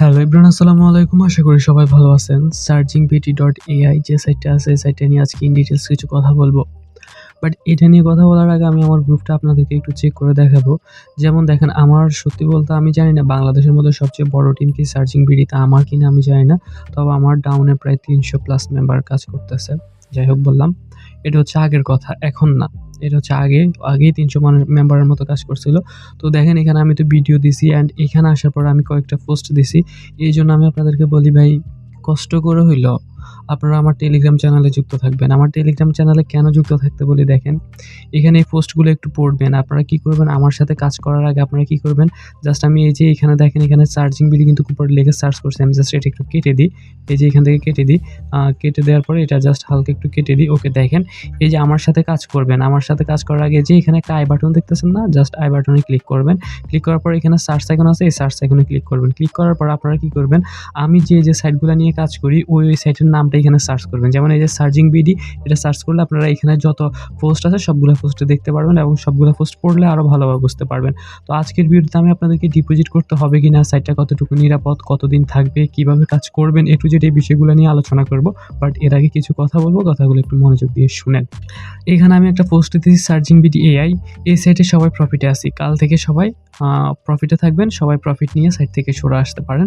Hello Ibran আসসালামু আলাইকুম। আশা করি সবাই ভালো আছেন। সার্চিং বিটি ডট এআই যে সাইটটা আছে, এই সাইটটা নিয়ে আজকে ইন ডিটেলস কিছু কথা বলব। বাট এটা নিয়ে কথা বলার আগে আমি আমার গ্রুপটা আপনাদেরকে একটু চেক করে দেখাবো। যেমন দেখেন, আমার সত্যি বলতে আমি জানি না, বাংলাদেশের মধ্যে সবচেয়ে বড় টিম কি সার্চিং বিডিতে আমার কিনা আমি জানি না। তবে আমার ডাউনে প্রায় তিনশো প্লাস মেম্বার কাজ করতেছে। যাই হোক, বললাম। এটা হচ্ছে আগের কথা, এখন না। এটা হচ্ছে আগে, আগেই তিনশো মানুষ মেম্বারের মতো কাজ করছিল। তো দেখেন এখানে আমি তো ভিডিও দিছি অ্যান্ড এখানে আসার পর আমি কয়েকটা পোস্ট দিছি। এই জন্য আমি আপনাদেরকে বলি ভাই, কষ্ট করে হইল। আপনারা আমার টেলিগ্রাম চ্যানেলে যুক্ত থাকবেন। আমার টেলিগ্রাম চ্যানেলে কেন যুক্ত থাকতে বলি দেখেন, এখানে এই পোস্টগুলো একটু পড়বেন। আপনারা কি করবেন? আমার সাথে কাজ করার আগে আপনারা কি করবেন? জাস্ট আমি এই যে এখানে দেখেন, এখানে চার্জিং বিলি কিন্তু উপরে লেগে সার্চ করছি। আমি জাস্ট এটা একটু কেটে দিই। এই যে এখান থেকে কেটে দিই। কেটে দেওয়ার পরে এটা জাস্ট হালকা একটু কেটে দিই। ওকে দেখেন, এই যে আমার সাথে কাজ করবেন। আমার সাথে কাজ করার আগে যে এখানে একটা আই বাটন দেখতেছেন না? জাস্ট আই বাটনে ক্লিক করবেন। ক্লিক করার পর এখানে সার্চ আইকন আছে। এই সার্চ আইকনে ক্লিক করবেন। ক্লিক করার পর আপনারা কি করবেন? আমি যে যে সাইটগুলো নিয়ে কাজ করি, ওই ওই সাইটের নামটা এখানে সার্চ করবেন। যেমন এই যে সার্চিং বিডি এটা সার্চ করলে আপনারা এখানে যত পোস্ট আছে সবগুলো পোস্ট দেখতে পারবেন এবং সবগুলো পোস্ট পড়লে আরও ভালোভাবে বুঝতে পারবেন। তো আজকের ভিডিওতে আমি আপনাদেরকে ডিপোজিট করতে হবে কি না সাইটটা কতটুকু নিরাপদ, কতদিন থাকবে, কীভাবে কাজ করবেন, এ টু জেড এই বিষয়গুলো নিয়ে আলোচনা করব। বাট এর আগে কিছু কথা বলব, কথাগুলো একটু মনোযোগ দিয়ে শুনেন। এখানে আমি একটা পোস্ট দিয়েছি সার্চিং বিডি এআই এই সাইটে সবাই প্রফিটে আছি। কাল থেকে সবাই প্রফিটে থাকবেন, সবাই প্রফিট নিয়ে সাইট থেকে সরে আসতে পারেন।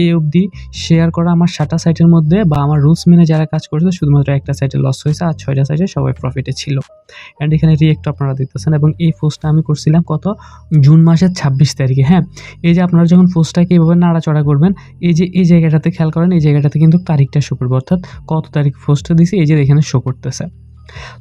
এই অবধি শেয়ার করা আমার সাতটা সাইটের মধ্যে বা আমার রুলস মেনে যারা কাজ করেছে, শুধুমাত্র একটা সাইটে লস হয়েছে, আর ছয়টা সাইটে সবাই প্রফিটে ছিল। অ্যান্ড এখানে রিয়েক্ট আপনারা দেখতেছেন এবং এই পোস্টটা আমি করছিলাম কত? জুন মাসের ছাব্বিশ তারিখে হ্যাঁ? এই যে আপনারা যখন পোস্টটাকে এইভাবে নাড়াচড়া করবেন, এই যে, এই জায়গাটাতে খেয়াল করেন, এই জায়গাটাতে কিন্তু তারিখটা শো করবে অর্থাৎ কত তারিখ পোস্টটা দিছি, এই যে এখানে শো করতেছে।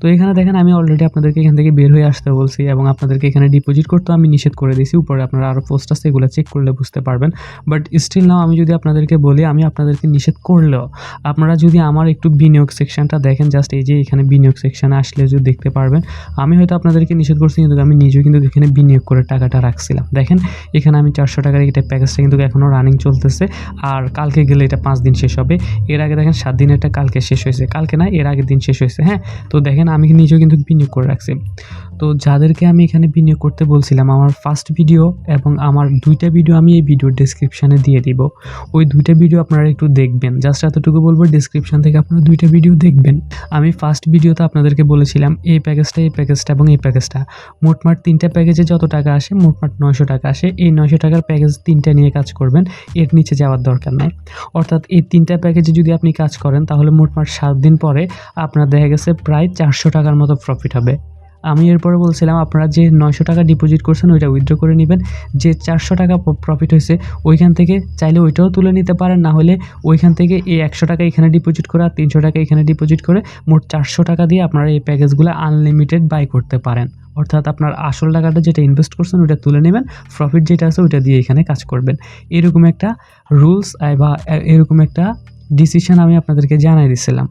তো এখানে দেখেন, আমি অলরেডি আপনাদেরকে এখান থেকে বের হয়ে আসতে বলছি এবং আপনাদেরকে এখানে ডিপোজিট করতে আমি নিষেধ করে দিয়েছি। উপরে আপনারা আরও পোস্ট আছে এগুলো চেক করলে বুঝতে পারবেন। বাট স্টিল নাও আমি যদি আপনাদেরকে বলি, আমি আপনাদেরকে নিষেধ করলেও আপনারা যদি আমার একটু বিনিয়োগ সেকশনটা দেখেন জাস্ট এই যে এখানে বিনিয়োগ সেকশনে আসলে যদি দেখতে পারবেন, আমি হয়তো আপনাদেরকে নিষেধ করছি, কিন্তু আমি নিজেও কিন্তু এখানে বিনিয়োগ করে টাকাটা রাখছিলাম। দেখেন, এখানে আমি চারশো টাকার এটা প্যাকেজটা কিন্তু এখনও রানিং চলতেছে। আর কালকে গেলে এটা পাঁচ দিন শেষ হবে। এর আগে দেখেন, সাত দিনেরটা কালকে শেষ হয়েছে। কালকে না, এর আগের দিন শেষ হয়েছে। হ্যাঁ তো দেখেন, আমি নিজেও কিন্তু বিনিয়োগ করে রাখছি। তো যাদেরকে আমি এখানে বিনিয়োগ করতে বলছিলাম, আমার ফার্স্ট ভিডিও এবং আমার দুইটা ভিডিও আমি এই ভিডিওর ডেসক্রিপশানে দিয়ে দিব। ওই দুইটা ভিডিও আপনারা একটু দেখবেন। জাস্ট এতটুকু বলব ডেসক্রিপশান থেকে আপনারা দুইটা ভিডিও দেখবেন। আমি ফার্স্ট ভিডিওতে আপনাদেরকে বলেছিলাম, এই প্যাকেজটা এই প্যাকেজটা এবং এই প্যাকেজটা মোটমাট তিনটা প্যাকেজে যত টাকা আসে, মোটমাট নয়শো টাকা আসে। এই নয়শো টাকার প্যাকেজ তিনটা নিয়ে কাজ করবেন, এর নিচে যাওয়ার দরকার নাই। অর্থাৎ এই তিনটা প্যাকেজে যদি আপনি কাজ করেন, তাহলে মোটমাট সাত দিন পরে আপনার দেখা গেছে প্রায় চারশো টাকার মতো প্রফিট হবে। আমি এরপরে বলছিলাম, আপনারা যে নয়শো টাকা ডিপোজিট করছেন, ওইটা উইথড্র করে নেবেন। যে চারশো টাকা প্রফিট হয়েছে, ওইখান থেকে চাইলে ওইটাও তুলে নিতে পারেন। না হলে ওইখান থেকে এই একশো টাকা এখানে ডিপোজিট করে আর তিনশো টাকা এখানে ডিপোজিট করে মোট চারশো টাকা দিয়ে আপনারা এই প্যাকেজগুলো আনলিমিটেড বাই করতে পারেন। অর্থাৎ আপনার আসল টাকাটা যেটা ইনভেস্ট করছেন, ওইটা তুলে নেবেন। প্রফিট যেটা আছে, ওইটা দিয়ে এখানে কাজ করবেন। এরকম একটা রুলস বা এরকম একটা ডিসিশন আমি আপনাদেরকে জানাই দিছিলাম।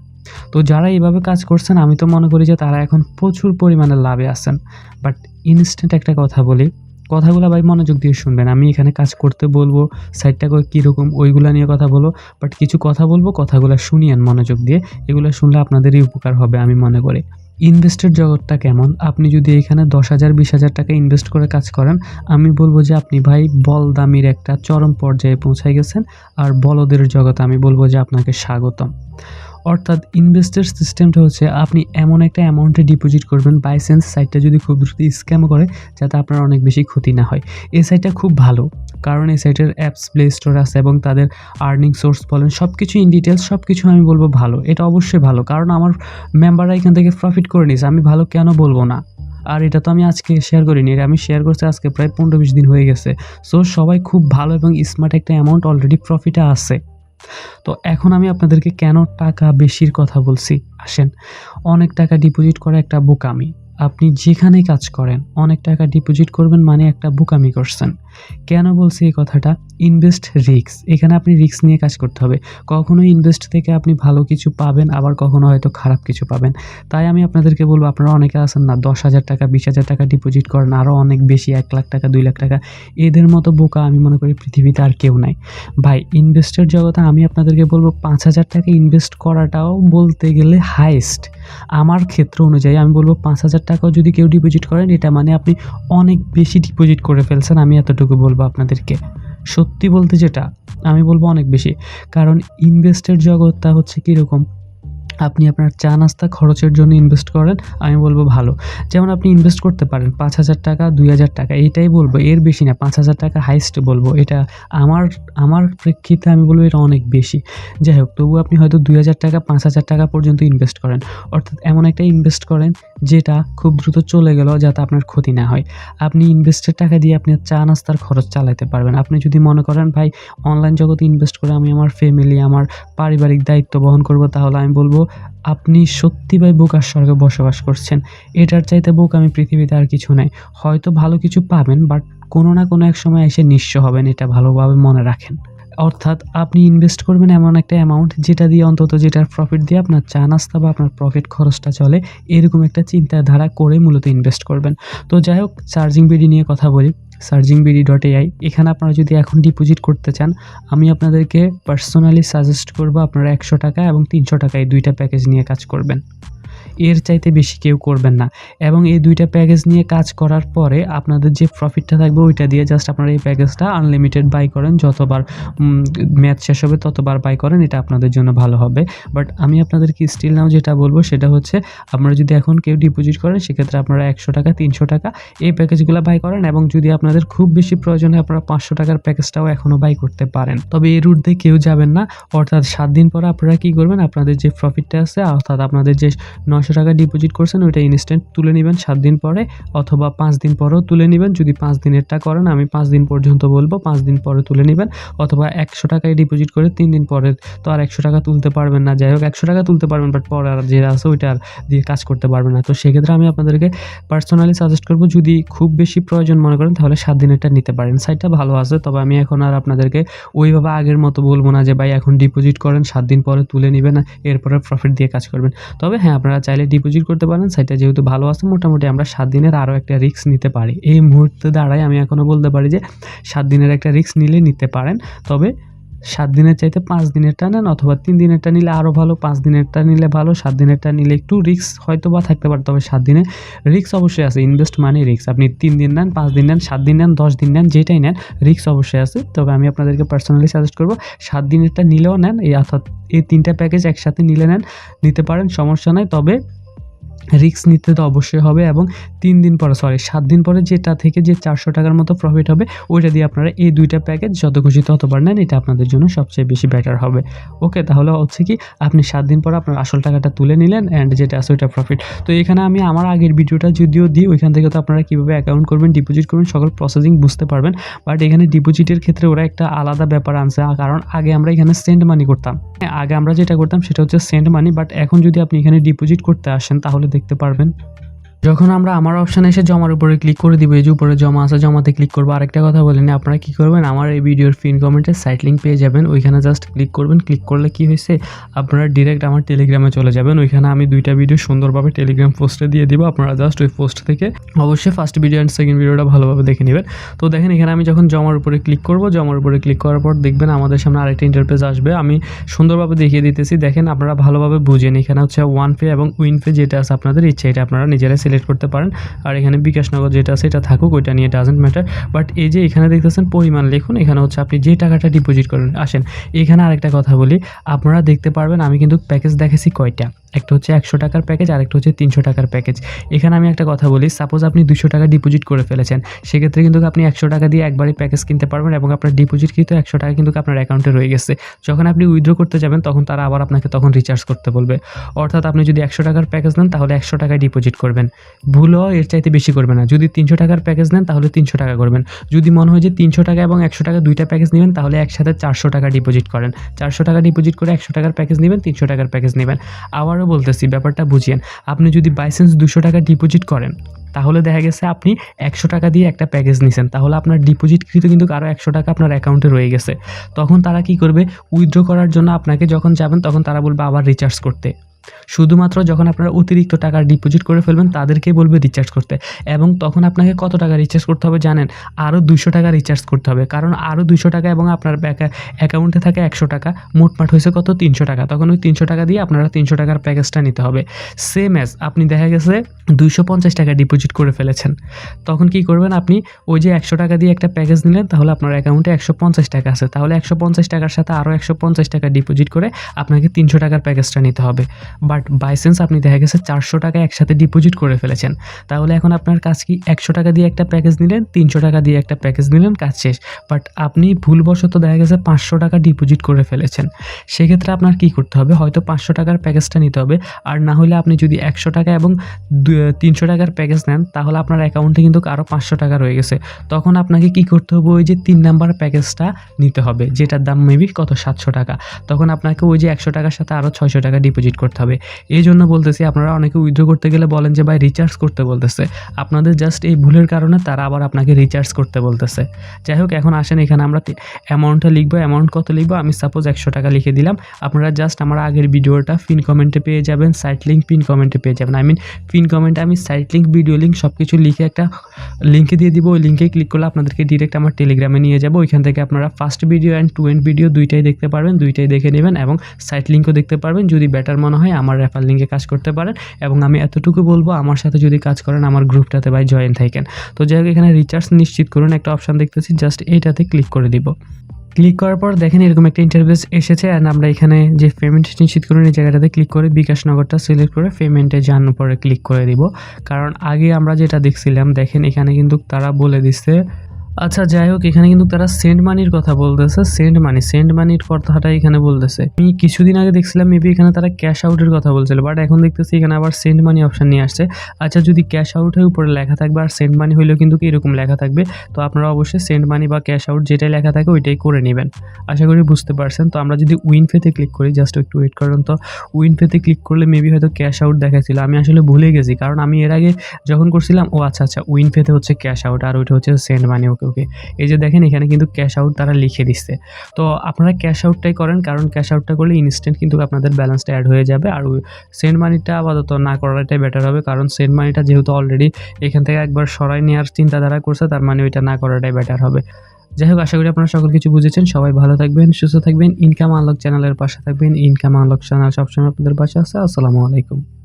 তো যারা এইভাবে কাজ করছেন, আমি তো মনে করি যে তারা এখন প্রচুর পরিমাণে লাভে আছেন। বাট ইনস্ট্যান্ট একটা কথা বলি, কথাগুলো ভাই মনোযোগ দিয়ে শুনবেন। আমি এখানে কাজ করতে বলব সাইডটা কীরকম, ওইগুলো নিয়ে কথা বলব বাট কিছু কথা বলব, কথাগুলো শুনিয়েন মনোযোগ দিয়ে। এগুলো শুনলে আপনাদেরই উপকার হবে আমি মনে করি। ইনভেস্টের জগৎটা কেমন? আপনি যদি এখানে দশ হাজার, বিশ হাজার টাকা ইনভেস্ট করে কাজ করেন, আমি বলব যে আপনি ভাই বল দামির একটা চরম পর্যায়ে পৌঁছায় গেছেন, আর বলদের জগতে আমি বলব যে আপনাকে স্বাগতম। অর্থাৎ ইনভেস্টের সিস্টেমটা হচ্ছে আপনি এমন একটা অ্যামাউন্টে ডিপোজিট করবেন বাই সেন্স সাইটটা যদি খুব দ্রুত স্ক্যাম করে, যাতে আপনার অনেক বেশি ক্ষতি না হয়। এই সাইটটা খুব ভালো, কারণ এই সাইটের অ্যাপস প্লে স্টোর আছে এবং তাদের আর্নিং সোর্স বলেন সব কিছু ইন ডিটেলস সব কিছু আমি বলব ভালো। এটা অবশ্যই ভালো, কারণ আমার মেম্বাররা এখান থেকে প্রফিট করে নিয়েছে। আমি ভালো কেন বলব না? আর এটা তো আমি আজকে শেয়ার করিনি, এটা আমি শেয়ার করছি আজকে প্রায় পনেরো বিশ দিন হয়ে গেছে। সো সবাই খুব ভালো এবং স্মার্ট একটা অ্যামাউন্ট অলরেডি প্রফিটে আছে। তো এখন আমি আপনাদেরকে কেন টাকা বেশির কথা বলছি? আসেন, অনেক টাকা ডিপোজিট করা একটা বোকামি। আপনি যেখানে কাজ করেন, অনেক টাকা ডিপোজিট করবেন মানে একটা বোকামি করছেন। কেন বলছি এই কথাটা? ইনভেস্ট রিক্স এখানে আপনি রিক্স নিয়ে কাজ করতে হবে। কখনো ইনভেস্ট থেকে আপনি ভালো কিছু পাবেন, আবার কখনো হয়তো খারাপ কিছু পাবেন। তাই আমি আপনাদেরকে বলব, আপনারা অনেকে আছেন না, দশ হাজার টাকা, বিশ হাজার টাকা ডিপোজিট করেন আরও অনেক বেশি, এক লাখ টাকা, দুই লাখ টাকা। এদের মতো বোকা আমি মনে করি পৃথিবীতে আর কেউ নাই। ভাই ইনভেস্টের জগতে আমি আপনাদেরকে বলব, পাঁচ হাজার টাকা ইনভেস্ট করাটাও বলতে গেলে হাইস্ট আমার ক্ষেত্র অনুযায়ী আমি বলব, পাঁচ হাজার টাকাও যদি কেউ ডিপোজিট করেন, এটা মানে আপনি অনেক বেশি ডিপোজিট করে ফেলছেন, আমি এতটুকু বলব আপনাদেরকে। সত্যি বলতে যেটা, আমি বলব অনেক বেশি। কারণ ইনভেস্টের জগৎটা হচ্ছে কীরকম, আপনি আপনার চা নাস্তা খরচের জন্য ইনভেস্ট করেন, আমি বলব ভালো। যেমন আপনি ইনভেস্ট করতে পারেন পাঁচ হাজার টাকা, দুই হাজার টাকা, এইটাই বলব, এর বেশি না, পাঁচ হাজার টাকা হাইস্ট বলব। এটা আমার আমার প্রেক্ষিতে আমি বলব এটা অনেক বেশি। যাই হোক তবু আপনি হয়তো দুই হাজার টাকা, পাঁচ হাজার টাকা পর্যন্ত ইনভেস্ট করেন। অর্থাৎ এমন একটা ইনভেস্ট করেন যেটা খুব দ্রুত চলে গেল যাতে আপনার ক্ষতি না হয়। আপনি ইনভেস্টের টাকা দিয়ে আপনি চা নাস্তার খরচ চালাতে পারবেন। আপনি যদি মনে করেন, ভাই অনলাইন জগতে ইনভেস্ট করে আমি আমার ফ্যামিলি আমার পারিবারিক দায়িত্ব বহন করব, তাহলে আমি বলব, আপনি সত্যি ভাই বোকার স্বর্গে বসবাস করছেন। এটার চাইতে বোক আমি পৃথিবীতে আর কিছু নাই। হয়তো ভালো কিছু পাবেন বাট কোনো না কোনো এক সময় এসে নিঃস্ব হবেন, এটা ভালোভাবে মনে রাখেন। অর্থাৎ আপনি ইনভেস্ট করবেন এমন একটা অ্যামাউন্ট যেটা দিয়ে অন্তত যেটার প্রফিট দিয়ে আপনার চা নাস্তা বা আপনার পকেট খরচটা চলে, এরকম একটা চিন্তাধারা করে মূলত ইনভেস্ট করবেন। তো যাই হোক চার্জিং বিডি নিয়ে কথা বলি। সার্জিং বিডি ডট এআই এখানে আপনারা যদি এখন ডিপোজিট করতে চান, আমি আপনাদেরকে পার্সোনালি সাজেস্ট করব আপনারা একশো টাকা এবং তিনশো টাকা এই দুইটা প্যাকেজ নিয়ে কাজ করবেন। এর চাইতে বেশি কেউ করবেন না। এবং এই দুইটা প্যাকেজ নিয়ে কাজ করার পরে আপনাদের যে প্রফিটটা থাকবে ওইটা দিয়ে জাস্ট আপনারা এই প্যাকেজটা আনলিমিটেড বাই করেন। যতবার ম্যাচ শেষ হবে ততবার বাই করেন, এটা আপনাদের জন্য ভালো হবে। বাট আমি আপনাদেরকে স্টিল নাও যেটা বলব সেটা হচ্ছে, আপনারা যদি এখন কেউ ডিপোজিট করেন, সেক্ষেত্রে আপনারা একশো টাকা, তিনশো টাকা এই প্যাকেজগুলো বাই করেন এবং যদি আপনাদের খুব বেশি প্রয়োজন হয়, আপনারা পাঁচশো টাকার প্যাকেজটাও এখনও বাই করতে পারেন। তবে এই রুট দিয়ে কেউ যাবেন না। অর্থাৎ সাত দিন পরে আপনারা কী করবেন? আপনাদের যে প্রফিটটা আছে, অর্থাৎ আপনাদের যে নশো টাকা ডিপোজিট করছেন, ওইটা ইনস্ট্যান্ট তুলে নেবেন সাত দিন পরে অথবা পাঁচ দিন পরেও তুলে নেবেন। যদি পাঁচ দিনেরটা করেন, আমি পাঁচ দিন পর্যন্ত বলব, পাঁচ দিন পরে তুলে নেবেন অথবা একশো টাকায় ডিপোজিট করে তিন দিন পরে তো আর একশো টাকা তুলতে পারবেন না। যাই হোক, একশো টাকা তুলতে পারবেন বাট পরে আর যে আছে ওইটা আর দিয়ে কাজ করতে পারবেন না। তো সেক্ষেত্রে আমি আপনাদেরকে পার্সোনালি সাজেস্ট করব, যদি খুব বেশি প্রয়োজন মনে করেন, তাহলে সাত দিনেরটা নিতে পারেন। সাইটটা ভালো আছে, তবে আমি এখন আর আপনাদেরকে ওইভাবে আগের মতো বলব না যে, ভাই, এখন ডিপোজিট করেন, সাত দিন পরে তুলে নেবেন, এরপরে প্রফিট দিয়ে কাজ করবেন। তবে হ্যাঁ আপনারা চাইলে ডিপোজিট করতে পারেন সেটা যেহেতু ভালো আছে, মোটামুটি আমরা সাত দিনের আরও একটা রিস্ক নিতে পারি। এই মুহূর্তে দ্বারাই আমি এখনও বলতে পারি যে, সাত দিনের একটা রিক্স নিলে নিতে পারেন। তবে সাত দিনের চাইতে পাঁচ দিনেরটা নেন অথবা তিন দিনেরটা নিলে আরও ভালো, পাঁচ দিনেরটা নিলে ভালো, সাত দিনেরটা নিলে একটু রিস্ক হয়তো বা থাকতে পারে, তবে সাত দিনে রিস্ক অবশ্যই আছে ইনভেস্ট মানে রিস্ক আপনি তিন দিন নেন, পাঁচ দিন নেন, সাত দিন নেন, দশ দিন নেন, যেটাই নেন রিস্ক অবশ্যই আছে। তবে আমি আপনাদেরকে পার্সোনালি সাজেস্ট করব, সাত দিনেরটা নিলেও নেন, এই অর্থাৎ এই তিনটা প্যাকেজ একসাথে নিলে নেন, নিতে পারেন, সমস্যা নাই। তবে রিস্ক নিতে তো অবশ্যই হবে এবং তিন দিন পরে সরি সাত দিন পরে যেটা থেকে যে চারশো টাকার মতো প্রফিট হবে ওইটা দিয়ে আপনারা এই দুইটা প্যাকেজ যত খুশি ততবার নেন এটা আপনাদের জন্য সবচেয়ে বেশি বেটার হবে। ওকে তাহলে হচ্ছে কি আপনি সাত দিন পরে আপনার আসল টাকাটা তুলে নিলেন অ্যান্ড যেটা আছে ওইটা প্রফিট তো এখানে আমি আমার আগের ভিডিওটা যদিও দিই ওইখান থেকে তো আপনারা কীভাবে অ্যাকাউন্ট করবেন ডিপোজিট করবেন সকল প্রসেসিং বুঝতে পারবেন। বাট এখানে ডিপোজিটের ক্ষেত্রে ওরা একটা আলাদা ব্যাপার আনছে কারণ আগে আমরা এখানে সেন্ড মানি করতাম। হ্যাঁ, আগে আমরা যেটা করতাম সেটা হচ্ছে সেন্ড মানি বাট এখন যদি আপনি এখানে ডিপোজিট করতে আসেন তাহলে দেখতে পারবেন। যখন আমরা আমার অপশানে এসে জমার উপরে ক্লিক করে দিব, এই যে উপরে জমা আছে, জমাতে ক্লিক করব, আরেকটা কথা বলেন আপনারা কী করবেন? আমার এই ভিডিওর ফিন কমেন্টে সাইট লিঙ্ক পেয়ে যাবেন, ওইখানে জাস্ট ক্লিক করবেন ক্লিক করলে কি হয়েছে? আপনারা ডিরেক্ট আমার টেলিগ্রামে চলে যাবেন, ওইখানে আমি দুইটা ভিডিও সুন্দরভাবে টেলিগ্রাম পোস্টে দিয়ে দিব, আপনারা জাস্ট ওই পোস্ট থেকে অবশ্যই ফার্স্ট ভিডিও অ্যান্ড সেকেন্ড ভিডিওটা ভালোভাবে দেখে নেবেন। তো দেখেন, এখানে আমি যখন জমার উপরে ক্লিক করব, জমার উপরে ক্লিক করার পর দেখবেন আমাদের সামনে আরেকটা ইন্টারপেজ আসবে, আমি সুন্দরভাবে দেখিয়ে দিতেছি। দেখেন, আপনারা ভালোভাবে বুঝেন, এখানে হচ্ছে ওয়ান পে এবং উইন পে যেটা আছে আপনাদের ইচ্ছা এটা আপনারা নিজেরাই সিলেক্ট করতে পারেন। আর এখানে বিকাশনগর যেটা আছে, এটা থাকুক, ওইটা নিয়ে ডাজেন্ট ম্যাটার বাট এই যে এখানে দেখতেছেন পরিমাণ লিখুন, এখানে হচ্ছে আপনি যে টাকাটা ডিপোজিট করেন, আসেন। এখানে আরেকটা কথা বলি, আপনারা দেখতে পারবেন আমি কিন্তু প্যাকেজ দেখেছি কয়টা। একটা হচ্ছে একশো টাকার প্যাকেজ আর একটা হচ্ছে তিনশো টাকার প্যাকেজ এখানে আমি একটা কথা বলি সাপোজ আপনি দুশো টাকা ডিপোজিট করে ফেলেছেন, সেক্ষেত্রে কিন্তু আপনি একশো টাকা দিয়ে একবারই প্যাকেজ কিনতে পারবেন এবং আপনার ডিপোজিট কিন্তু একশো টাকা কিন্তু আপনার অ্যাকাউন্টে রয়ে গেছে। যখন আপনি উইথড্র করতে যাবেন, তখন তারা আবার আপনাকে তখন রিচার্জ করতে বলবে। অর্থাৎ আপনি যদি একশো টাকার প্যাকেজ নেন, তাহলে একশো টাকায় ডিপোজিট করবেন। ভুলও এর চাইতে বেশি করবেন না। যদি তিনশো টাকার প্যাকেজ নেন, তাহলে তিনশো টাকা করবেন। যদি মনে হয় যে তিনশো টাকা এবং একশো টাকা দুইটা প্যাকেজ নেবেন, তাহলে একসাথে চারশো টাকা ডিপোজিট করেন। চারশো টাকা ডিপোজিট করে একশো টাকার প্যাকেজ নেবেন, তিনশো টাকার প্যাকেজ নেবেন। আবারও বলতেছি, ব্যাপারটা বুঝিয়েন। আপনি যদি বাইসেন্স দুশো টাকা ডিপোজিট করেন, তাহলে দেখা গেছে আপনি একশো টাকা দিয়ে একটা প্যাকেজ নিছেন। তাহলে আপনার ডিপোজিটকৃত কিন্তু আরও একশো টাকা আপনার অ্যাকাউন্টে রয়ে গেছে। তখন তারা কি করবে? উইথড্র করার জন্য আপনাকে যখন যাবেন, তখন তারা বলবে আবার রিচার্জ করতে। শুধুমাত্র যখন আপনারা অতিরিক্ত টাকা ডিপোজিট করে ফেলবেন তাদেরকেই বলবে রিচার্জ করতে। এবং তখন আপনাকে কত টাকা রিচার্জ করতে হবে জানেন? আরও দুশো টাকা রিচার্জ করতে হবে। কারণ আরও দুশো টাকা এবং আপনার অ্যাকাউন্টে থাকে একশো টাকা। মোটমাট হয়েছে কত? তিনশো টাকা। তখন ওই তিনশো টাকা দিয়ে আপনারা তিনশো টাকার প্যাকেজটা নিতে হবে। সেম অ্যাজ আপনি দেখা গেছে দুইশো পঞ্চাশ টাকা ডিপোজিট করে ফেলেছেন। তখন কি করবেন আপনি? ওই যে একশো টাকা দিয়ে একটা প্যাকেজ নিলেন, তাহলে আপনার অ্যাকাউন্টে একশো পঞ্চাশ টাকা আছে। তাহলে একশো পঞ্চাশ টাকার সাথে আরও একশো পঞ্চাশ টাকা ডিপোজিট করে আপনাকে তিনশো টাকার প্যাকেজটা নিতে হবে। বাট বাইসেন্স আপনি দেখা গেছে চারশো টাকা একসাথে ডিপোজিট করে ফেলেছেন। তাহলে এখন আপনার কাজ কি একশো টাকা দিয়ে একটা প্যাকেজ নিলেন, তিনশো টাকা দিয়ে একটা প্যাকেজ নিলেন, কাজ শেষ। বাট আপনি ভুলবশত দেখা গেছে পাঁচশো টাকা ডিপোজিট করে ফেলেছেন। সেক্ষেত্রে আপনার কি করতে হবে? হয়তো পাঁচশো টাকার প্যাকেজটা নিতে হবে। আর না হলে আপনি যদি একশো টাকা এবং তিনশো টাকার প্যাকেজ নেন, তাহলে আপনার অ্যাকাউন্টে কিন্তু আরও পাঁচশো টাকা রয়ে গেছে। তখন আপনাকে কি করতে হবে? ওই যে তিন নাম্বার প্যাকেজটা নিতে হবে, যেটার দাম মেবি কত? সাতশো টাকা। তখন আপনাকে ওই যে একশো টাকার সাথে আরও ছয়শো টাকা ডিপোজিট করতে হবে। এই জন্য বলতেছি, আপনারা অনেকে উইথড্র করতে গেলে বলেন যে, ভাই রিচার্জ করতে বলতেছে। আপনাদের জাস্ট এই ভুলের কারণে তারা আবার আপনাকে রিচার্জ করতে বলতেছে। যাই হোক, এখন আসেন, এখানে আমরা অ্যামাউন্টটা লিখব অ্যামাউন্ট কত লিখব? আমি সাপোজ একশো টাকা লিখে দিলাম। আপনারা জাস্ট আমার আগের ভিডিওটা পিন কমেন্টে পেয়ে যাবেন সাইট লিঙ্ক পিন কমেন্টে পেয়ে যাবেন। আই মিন পিন কমেন্টে আমি সাইট লিঙ্ক ভিডিও লিঙ্ক সব কিছু লিখে একটা লিঙ্কে দিয়ে দিব। ওই লিঙ্কে ক্লিক করলে আপনাদেরকে ডিরেক্ট আমার টেলিগ্রামে নিয়ে যাব। ওইখান থেকে আপনারা first video and two end video দুইটাই দেখতে পারবেন, দুইটাই দেখে নেবেন এবং সাইট লিঙ্কও দেখতে পারবেন। যদি বেটার মনে হয় আমার রেফার লিঙ্কে কাজ করতে পারেন এবং আমি এতটুকু বলব, আমার সাথে যদি কাজ করেন, আমার গ্রুপটাতে ভাই জয়েন থাকেন। তো যাই হোক, এখানে রিচার্জ নিশ্চিত করুন, একটা অপশান দেখতেছি জাস্ট এইটাতে ক্লিক করে দিব। ক্লিক করার পর দেখেন এরকম একটা ইন্টারভেস এসেছে অ্যান্ড আমরা এখানে যে পেমেন্ট নিশ্চিত করুন, এই জায়গাটাতে ক্লিক করে বিকাশ নগরটা সিলেক্ট করে পেমেন্টে যান পরে ক্লিক করে দিব। কারণ আগে আমরা যেটা দেখছিলাম, দেখেন এখানে কিন্তু তারা বলে দিচ্ছে আচ্ছা যাই হোক, এখানে কিন্তু তারা সেন্ট মানির কথা বলতেছে সেন্ট মানি সেন্ট মানির কথাটা এখানে বলতেছে। আমি কিছুদিন আগে দেখছিলাম মেবি এখানে তারা ক্যাশ আউটের কথা বলছিল বাট এখন দেখতেছি এখানে আবার সেন্ট মানি অপশন নিয়ে আসছে। আচ্ছা যদি ক্যাশ আউট হয়ে উপরে লেখা থাকবে আর সেন্ট মানি হইলেও কিন্তু এরকম লেখা থাকবে, তো আপনারা অবশ্যই সেন্ট মানি বা ক্যাশ আউট যেটাই লেখা থাকে ওইটাই করে নেবেন। আশা করি বুঝতে পারছেন, তো আমরা যদি উইন ফেতে ক্লিক করি জাস্ট একটু ওয়েট করুন তো উইন ফেতে ক্লিক করলে মেবি হয়তো ক্যাশ আউট দেখাচ্ছিল, আমি আসলে ভুলে গেছি, কারণ আমি এর আগে যখন করছিলাম, ও আচ্ছা আচ্ছা উইন ফেতে হচ্ছে ক্যাশ আউট আর ওইটা হচ্ছে সেন্ট মানি ওকে ওকে। এই যে দেখেন, এখানে কিন্তু ক্যাশ আউট তারা লিখে দিচ্ছে। তো আপনারা ক্যাশ আউটটাই করেন, কারণ ক্যাশ আউটটা করলে ইনস্ট্যান্ট কিন্তু আপনাদের ব্যালেন্সটা অ্যাড হয়ে যাবে। আর সেন্ড মানিটা আপাতত না করাটাই বেটার হবে, কারণ সেন্ড মানিটা যেহেতু অলরেডি এখান থেকে একবার সরাই নেওয়ার চিন্তাধারা করছে, তার মানে ওইটা না করাটাই বেটার হবে। যাই হোক, আশা করি আপনারা সকল কিছু বুঝেছেন। সবাই ভালো থাকবেন, সুস্থ থাকবেন। ইনকাম আনলক চ্যানেলের পাশে থাকবেন। ইনকাম আনলক চ্যানেল সবসময় আপনাদের পাশে আছে। আসসালামু আলাইকুম।